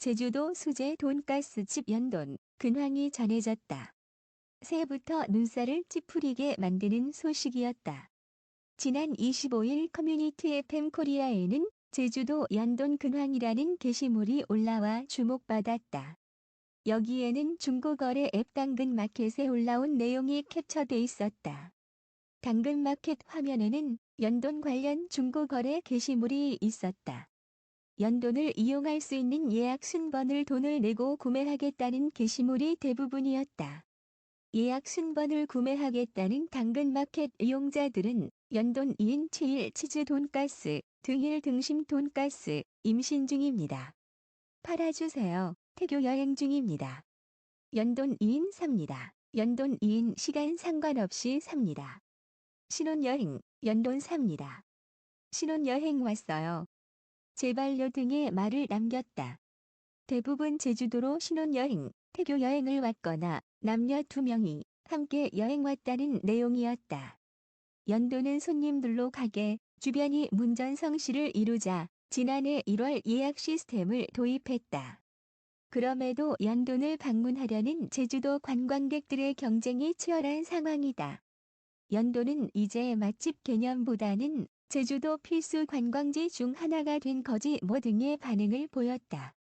제주도 수제 돈가스집 연돈 근황이 전해졌다. 새해부터 눈살을 찌푸리게 만드는 소식이었다. 지난 25일 커뮤니티 FM 코리아에는 제주도 연돈 근황이라는 게시물이 올라와 주목받았다. 여기에는 중고거래 앱 당근마켓에 올라온 내용이 캡처돼 있었다. 당근마켓 화면에는 연돈 관련 중고거래 게시물이 있었다. 연돈을 이용할 수 있는 예약 순번을 돈을 내고 구매하겠다는 게시물이 대부분이었다. 예약 순번을 구매하겠다는 당근마켓 이용자들은 연돈 2인 7일 치즈 돈가스, 등일 등심 돈가스, 임신 중입니다. 팔아주세요. 태교 여행 중입니다. 연돈 2인 삽니다. 연돈 2인 시간 상관없이 삽니다. 신혼여행, 연돈 삽니다. 신혼여행 왔어요. 제발요 등의 말을 남겼다. 대부분 제주도로 신혼여행, 태교 여행을 왔거나 남녀 두 명이 함께 여행 왔다는 내용이었다. 연도는 손님들로 가게 주변이 문전성시를 이루자 지난해 1월 예약 시스템을 도입했다. 그럼에도 연돈을 방문하려는 제주도 관광객들의 경쟁이 치열한 상황이다. 연도는 이제 맛집 개념보다는 제주도 필수 관광지 중 하나가 된 거지 뭐 등의 반응을 보였다.